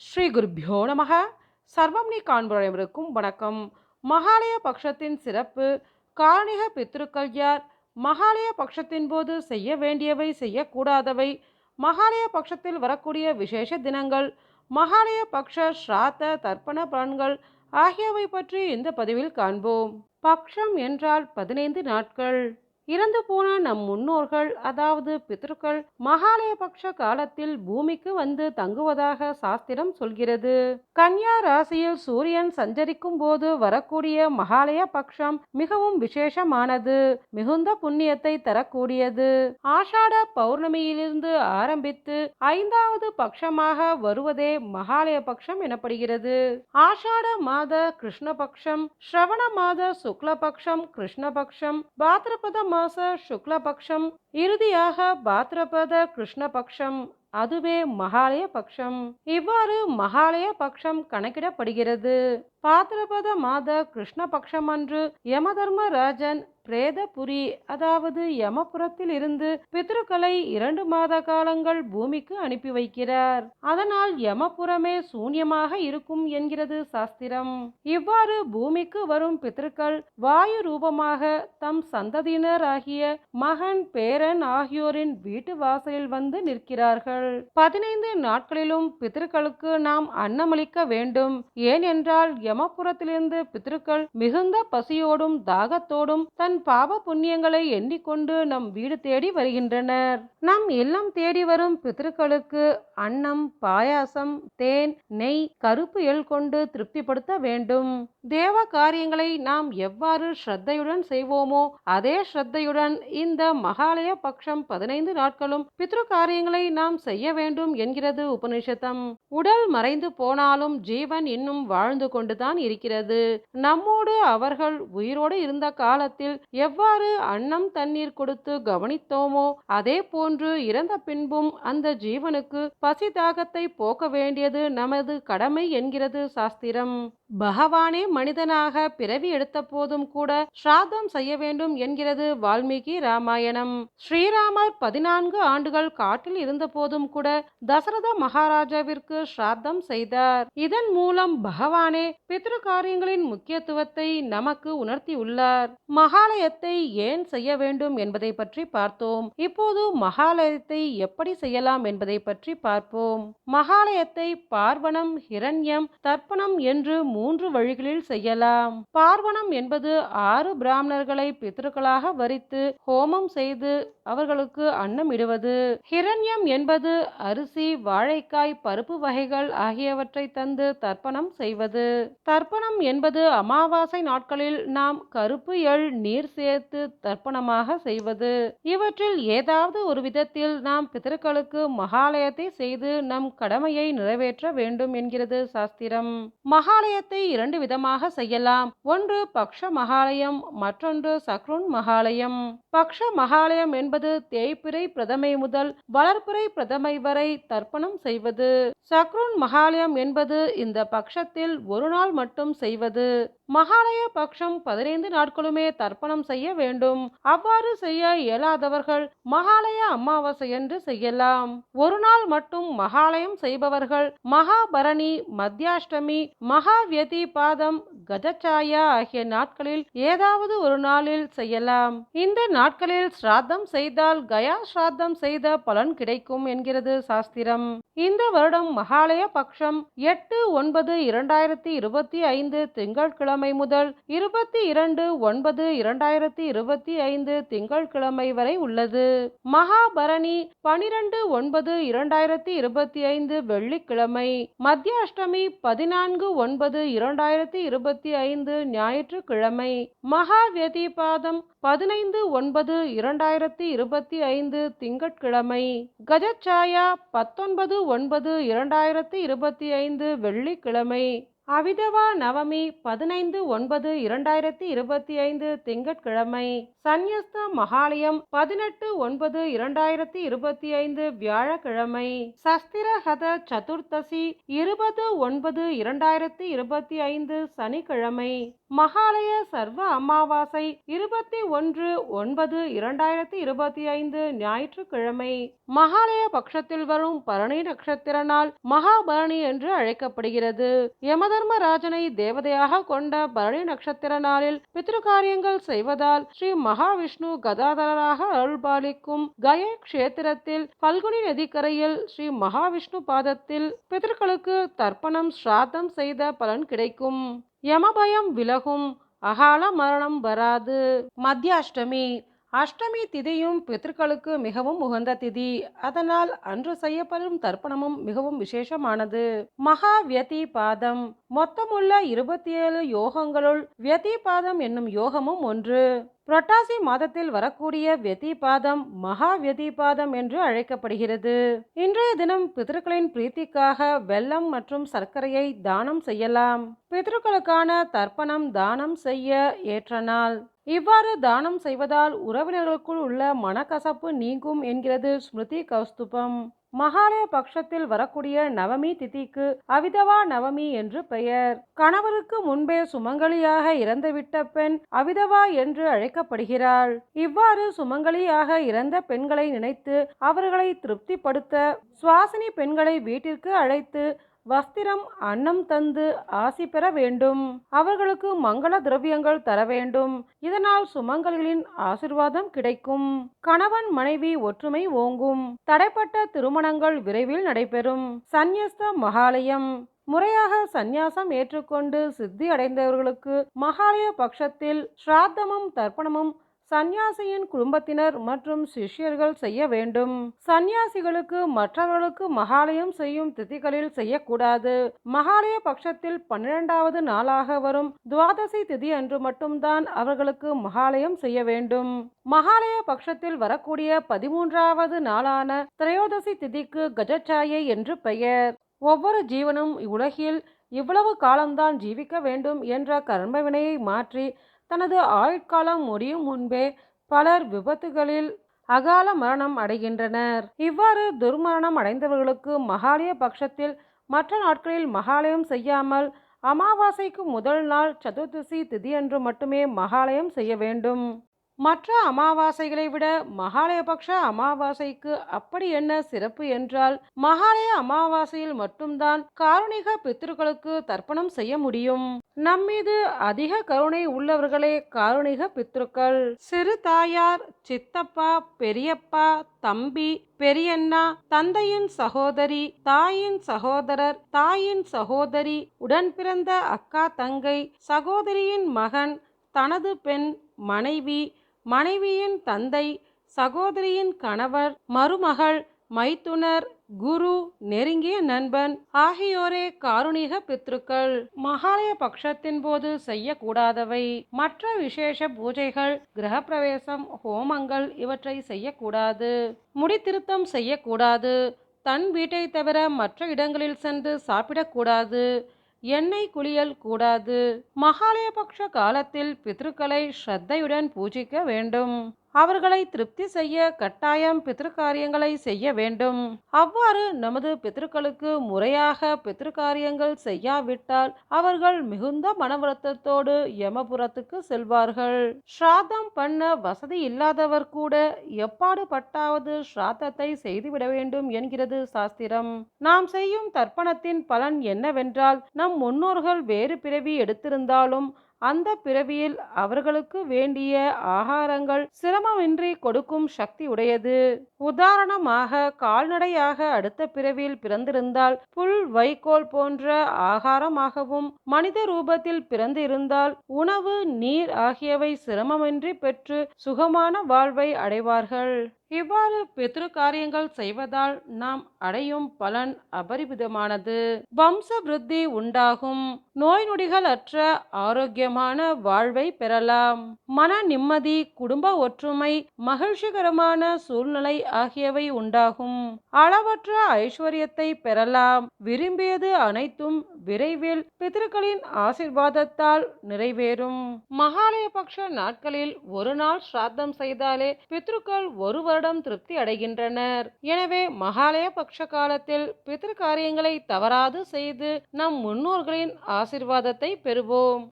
ஸ்ரீ குருப்பியோ நமக. சர்வம் நீ காண்புரைவருக்கும் வணக்கம். மகாலய பக்ஷத்தின் சிறப்பு காரணிக பித்ருக்கள் யார் மகாலய பக்ஷத்தின் போது செய்ய வேண்டியவை செய்யக்கூடாதவை மகாலய பக்ஷத்தில் வரக்கூடிய விசேஷ தினங்கள் மகாலய பக்ஷ ஸ்ராத்த தர்ப்பண பலன்கள் ஆகியவை பற்றி இந்த பதிவில் காண்போம். பக்ஷம் என்றால் பதினைந்து நாட்கள். இறந்து போன நம் முன்னோர்கள் அதாவது பித்ருக்கள் மகாலயபக்ஷ காலத்தில் பூமிக்கு வந்து தங்குவதாக சாஸ்திரம் சொல்கிறது. கன்யா ராசியில் சூரியன் சஞ்சரிக்கும் போது வரக்கூடிய மகாலய பக்ஷம் மிகவும் விசேஷமானது மிகுந்த புண்ணியத்தை தரக்கூடியது. ஆஷாட பௌர்ணமியிலிருந்து ஆரம்பித்து ஐந்தாவது பக்ஷமாக வருவதே மகாலய பக்ஷம் எனப்படுகிறது. ஆஷாட மாத கிருஷ்ணபக்ஷம் ஸ்ரவண மாத சுக்லபக்ஷம் கிருஷ்ணபக்ஷம் பாத்ரபத மாச சுக்லபக்ஷம் இறுதியாக பாத்ரபத கிருஷ்ணபக்ஷம் அதுவே மகாலய பக்ஷம் இவ்வாறு மகாலய பக்ஷம் கணக்கிடப்படுகிறது. பாத்திரபத மாத கிருஷ்ணபக்ஷம் அன்று யமதர்மராஜன் பிரேதபுரி அதாவது யமபுரத்தில் இருந்து பித்ருக்களை இரண்டு மாத காலங்கள் பூமிக்கு அனுப்பி வைக்கிறார். அதனால் யமபுரமே சூன்யமாக இருக்கும் என்கிறது சாஸ்திரம். இவ்வாறு பூமிக்கு வரும் பித்ருக்கள் வாயு ரூபமாக தம் சந்ததியினராகிய மகன் பேரன் ஆகியோரின் வீட்டு வாசலில் வந்து நிற்கிறார்கள். பதினைந்து நாட்களிலும் பித்ருக்களுக்கு நாம் அன்னமளிக்க வேண்டும். ஏனென்றால் யமபுரத்திலிருந்து பித்ருக்கள் மிகுந்த பசியோடும் தாகத்தோடும் தன் பாவ புண்ணியங்களை எண்ணிக்கொண்டு நம் வீடு தேடி வருகின்றனர். நம் இல்லம் தேடி வரும் பித்ருக்களுக்கு அன்னம் பாயாசம் தேன் நெய் கருப்பு எள் கொண்டு திருப்திப்படுத்த வேண்டும். தேவ காரியங்களை நாம் எவ்வாறு ஸ்ரத்தையுடன் செய்வோமோ அதே ஸ்ரத்தையுடன் இந்த மகாலய பட்சம் பதினைந்து நாட்களும் பித்ரு காரியங்களை நாம் செய்ய வேண்டும் என்கிறது உபனிஷத்தம் உடல் மறைந்து போனாலும் ஜீவன் இன்னும் வாழ்ந்து கொண்டு கொண்டுதான் இருக்கிறது. நம்மோடு அவர்கள் உயிரோடு இருந்த காலத்தில் எவ்வாறு அன்னம் தண்ணீர் கொடுத்து கவனித்தோமோ அதே போன்று இறந்த பின்பும் அந்த ஜீவனுக்கு பசி தாகத்தை போக்க வேண்டியது நமது கடமை என்கிறது சாஸ்திரம். பகவானே மனிதனாக பிறவி எடுத்த போதும் கூட ஸ்ராத்தம் செய்ய வேண்டும் என்கிறது வால்மீகி ராமாயணம். ஸ்ரீராமர் பதினான்கு ஆண்டுகள் காட்டில் இருந்த போதும் கூட தசரத மகாராஜாவிற்கு ஸ்ராத்தம் செய்தார். இதன் மூலம் பகவானே பித்ரு காரியங்களின் முக்கியத்துவத்தை நமக்கு உணர்த்தியுள்ளார் மகாலயத்தை ஏன் செய்ய வேண்டும் என்பதை பற்றி பார்த்தோம். இப்போது மகாலயத்தை எப்படி செய்யலாம் என்பதை பற்றி பார்ப்போம். மகாலயத்தை பார்வணம் ஹிரண்யம் தர்ப்பணம் என்று மூன்று வழிகளில் செய்யலாம். பார்வணம் என்பது ஆறு பிராமணர்களை பித்ருக்களாக வரித்து ஹோமம் செய்து அவர்களுக்கு அன்னமிடுவது. ஹிரண்யம் என்பது அரிசி வாழைக்காய் பருப்பு வகைகள் ஆகியவற்றை தந்து தர்ப்பணம் செய்வது. தர்ப்பணம் என்பது அமாவாசை நாட்களில் நாம் கருப்பு எள் நீர் சேர்த்து தர்ப்பணமாக செய்வது. இவற்றில் ஏதாவது ஒரு விதத்தில் நாம் பிதர்களுக்கு மகாலயத்தை செய்து நம் கடமையை நிறைவேற்ற வேண்டும் என்கிறது சாஸ்திரம். மகாலயத்தை இரண்டு விதமாக செய்யலாம். ஒன்று பக்ஷ மகாலயம் மற்றொன்று சக்ருன் மகாலயம். பக்ஷ மகாலயம் என்பது தேய்பிறை பிரதமை முதல் வளர்பிறை பிரதமை வரை தர்ப்பணம் செய்வது. சக்ருன் மகாலயம் என்பது இந்த பக்ஷத்தில் ஒரு நாள் மட்டும் செய்வது. மகாலய பக்ஷம் பதினைந்து நாட்களுமே தர்ப்பணம் செய்ய வேண்டும். அவ்வாறு செய்ய இயலாதவர்கள் மகாலய அமாவாசை என்று செய்யலாம். ஒரு நாள் மட்டும் மகாலயம் செய்பவர்கள் மகாபரணி மத்தியாஷ்டமி மகாவியதி பாதம் கஜச்சாயா ஆகிய நாட்களில் ஏதாவது ஒரு நாளில் செய்யலாம். இந்த நாட்களில் ஸ்ராத்தம் செய்தால் கயா ஸ்ராத்தம் செய்த பலன் கிடைக்கும் என்கிறது சாஸ்திரம். இந்த வருடம் மகாலய பக்ஷம் எட்டு ஒன்பது இரண்டாயிரத்தி இருபத்தி ஐந்து திங்கட்கிழமை முதல் இருபத்தி இரண்டு ஒன்பது இரண்டாயிரத்தி இருபத்தி ஐந்து திங்கட்கிழமை வரை உள்ளது. மகாபரணி பனிரெண்டு ஒன்பது இரண்டாயிரத்தி இருபத்தி ஐந்து வெள்ளிக்கிழமை. மத்தியாஷ்டமி பதினான்கு ஒன்பது இரண்டாயிரத்தி இருபத்தி ஐந்து ஞாயிற்றுக்கிழமை. மகாவியதிபாதம் பதினைந்து ஒன்பது இரண்டாயிரத்தி இருபத்தி ஐந்து திங்கட்கிழமை. கஜச்சாயா பத்தொன்பது ஒன்பது இரண்டாயிரத்தி இருபத்தி ஐந்து வெள்ளிக்கிழமை. அவிதவா நவமி பதினைந்து ஒன்பது இரண்டாயிரத்தி இருபத்தி ஐந்து திங்கட்கிழமை. சந்யஸ்த மகாலயம் பதினெட்டு ஒன்பது இரண்டாயிரத்தி இருபத்தி ஐந்து வியாழக்கிழமை. சஸ்திரஹத சதுர்த்தசி இருபது ஒன்பது இரண்டாயிரத்தி இருபத்தி ஐந்து சனிக்கிழமை. மகாலய சர்வ அமாவாசை இருபத்தி ஒன்று ஒன்பது இரண்டாயிரத்தி இருபத்தி ஐந்து ஞாயிற்றுக்கிழமை. மகாலய பட்சத்தில் வரும் பரணி நட்சத்திர நாள் மகாபரணி என்று அழைக்கப்படுகிறது. யமதர்மராஜனை தேவதையாக கொண்ட பரணி நட்சத்திர நாளில் பித்ருகாரியங்கள் செய்வதால் ஸ்ரீ மகாவிஷ்ணு கதாதரராக அருள்பாலிக்கும் கய கஷேத்திரத்தில் பல்குனி நதிக்கரையில் ஸ்ரீ மகாவிஷ்ணு பாதத்தில் பித்ருக்களுக்கு தர்ப்பணம் ஸ்ராத்தம் செய்த பலன் கிடைக்கும். யமபயம் விலகும். அகால மரணம் வராது. மத்தியாஷ்டமி அஷ்டமி திதியும் பித்ருக்களுக்கு மிகவும் உகந்த திதி. அதனால் அன்று செய்யப்படும் தர்ப்பணமும் மிகவும் விசேஷமானது. மகா வியதி பாதம் மொத்தமுள்ள இருபத்தி ஏழு யோகங்களுள் வியதி பாதம் என்னும் யோகமும் ஒன்று. புரட்டாசி மாதத்தில் வரக்கூடிய வெதிபாதம் மகா வெதிபாதம் என்று அழைக்கப்படுகிறது. இன்றைய தினம் பிதர்களின் பிரீத்திக்காக வெள்ளம் மற்றும் சர்க்கரையை தானம் செய்யலாம். பிதர்களுக்கான தர்ப்பணம் தானம் செய்ய ஏற்ற நாள். இவ்வாறு தானம் செய்வதால் உறவினர்களுக்குள் உள்ள மனக்கசப்பு நீங்கும் என்கிறது ஸ்மிருதி கௌஸ்துபம். மகாலய பட்சத்தில் வரக்கூடிய நவமி திதிக்கு அவிதவா நவமி என்று பெயர். கணவருக்கு முன்பே சுமங்கலியாக இறந்துவிட்ட பெண் அவிதவா என்று அழைக்கப்படுகிறாள். இவ்வாறு சுமங்கலியாக இறந்த பெண்களை நினைத்து அவர்களை திருப்திப்படுத்த சுவாசினி பெண்களை வீட்டிற்கு அழைத்து வஸ்திரம் அன்னம் தந்து ஆசி பெற வேண்டும். அவர்களுக்கு மங்கள திரவியங்கள் தர வேண்டும். இதனால் சுமங்கலிகளின் ஆசிர்வாதம் கிடைக்கும். கணவன் மனைவி ஒற்றுமை ஓங்கும். தடைப்பட்ட திருமணங்கள் விரைவில் நடைபெறும். சந்நியஸ்த மகாலயம். முறையாக சந்நியாசம் ஏற்றுக்கொண்டு சித்தி அடைந்தவர்களுக்கு மகாலய பட்சத்தில் ஸ்ராத்தமும் தர்ப்பணமும் சந்நியாசியின் குடும்பத்தினர் மற்றும் சிஷ்யர்கள் செய்ய வேண்டும். சந்நியாசிகளுக்கு மற்றவர்களுக்கு மகாலயம் செய்யும் திதிகளில் செய்யக்கூடாது. மகாலய பட்சத்தில் பன்னிரெண்டாவது நாளாக வரும் துவாதசி திதி அன்று மட்டும்தான் அவர்களுக்கு மகாலயம் செய்ய வேண்டும். மகாலய பட்சத்தில் வரக்கூடிய பதிமூன்றாவது நாளான திரையோதசி திதிக்கு கஜச்சாயை என்று பெயர். ஒவ்வொரு ஜீவனும் இவ்வுலகில் இவ்வளவு காலம்தான் ஜீவிக்க வேண்டும் என்ற கர்மவினையை மாற்றி தனது ஆயுட்காலம் முடியும் முன்பே பலர் விபத்துகளில் அகால மரணம் அடைகின்றனர். இவ்வாறு துர்மரணம் அடைந்தவர்களுக்கு மகாலய பட்சத்தில் மற்ற நாட்களில் மகாலயம் செய்யாமல் அமாவாசைக்கு முதல் நாள் சதுர்தசி திதியன்று மட்டுமே மகாலயம் செய்ய வேண்டும். மற்ற அமாவாசைகளை விட மகாலயபக்ஷ அமாவாசைக்கு அப்படி என்ன சிறப்பு என்றால் மகாலய அமாவாசையில் மட்டும்தான் காரணிக பித்திருக்களுக்கு தர்ப்பணம் செய்ய முடியும். நம்மீது அதிக கருணை உள்ளவர்களே காரணிக பித்ருக்கள் சிறு தாயார் சித்தப்பா பெரியப்பா தம்பி பெரியண்ணா தந்தையின் சகோதரி தாயின் சகோதரர் தாயின் சகோதரி உடன் பிறந்த அக்கா தங்கை சகோதரியின் மகன் தனது பெண் மனைவி மனைவியின் தந்தை சகோதரியின் கணவர் மருமகள் மைத்துனர் குரு நெருங்கிய நண்பன் ஆகியோரே காருணிக பித்ருக்கள். மகாலய பட்சத்தின் போது செய்யக்கூடாதவை. மற்ற விசேஷ பூஜைகள் கிரகப்பிரவேசம் ஹோமங்கள் இவற்றை செய்யக்கூடாது. முடித்திருத்தம் செய்யக்கூடாது. தன் வீட்டை தவிர மற்ற இடங்களில் சென்று சாப்பிடக்கூடாது. எண்ணெய் குளியல் கூடாது. மகாலயபக்ஷ காலத்தில் பித்ருக்களை ஸ்ரத்தையுடன் பூஜிக்க வேண்டும். அவர்களை திருப்தி செய்ய கட்டாயம் பித்ருக்காரியங்களை செய்ய வேண்டும். அவ்வாறு நமது பித்திருக்களுக்கு முறையாக பித்திருக்காரியங்கள் செய்யாவிட்டால் அவர்கள் மிகுந்த மனவருத்தத்தோடு யமபுரத்துக்கு செல்வார்கள். ஸ்ராத்தம் பண்ண வசதி இல்லாதவர் கூட எப்பாடு பட்டாவது ஸ்ராத்தத்தை செய்துவிட வேண்டும் என்கிறது சாஸ்திரம். நாம் செய்யும் தர்ப்பணத்தின் பலன் என்னவென்றால் நம் முன்னோர்கள் வேறு பிறவி எடுத்திருந்தாலும் அந்த பிறவியில் அவர்களுக்கு வேண்டிய ஆகாரங்கள் சிரமமின்றி கொடுக்கும் சக்தி உடையது. உதாரணமாக கால்நடையாக அடுத்த பிறவியில் பிறந்திருந்தால் புல் வைக்கோல் போன்ற ஆகாரமாகவும் மனித ரூபத்தில் பிறந்து இருந்தால் உணவு நீர் ஆகியவை சிரமமின்றி பெற்று சுகமான வாழ்வை அடைவார்கள். இவ்வாறு பித்ரு காரியங்கள் செய்வதால் நாம் அடையும் பலன் அபரிமிதமானது. வம்ச விருத்தி உண்டாகும். நோய் நொடிகள் அற்ற ஆரோக்கியமான வாழ்வை பெறலாம். மன நிம்மதி குடும்ப ஒற்றுமை மகிழ்ச்சிகரமான சூழ்நிலை ஆகியவை உண்டாகும். அளவற்ற ஐஸ்வர்யத்தை பெறலாம். விரும்பியது அனைத்தும் விரைவில் பித்ருக்களின் ஆசிர்வாதத்தால் நிறைவேறும். மகாலயபக்ஷ நாட்களில் ஒரு நாள் சிராத்தம் செய்தாலே பித்ருக்கள் ஒருவர் வருடம் திருப்தி அடைகின்றனர். எனவே மகாலய பக்ஷ காலத்தில் பித்திரு காரியங்களை தவறாது செய்து நம் முன்னோர்களின் ஆசிர்வாதத்தை பெறுவோம்.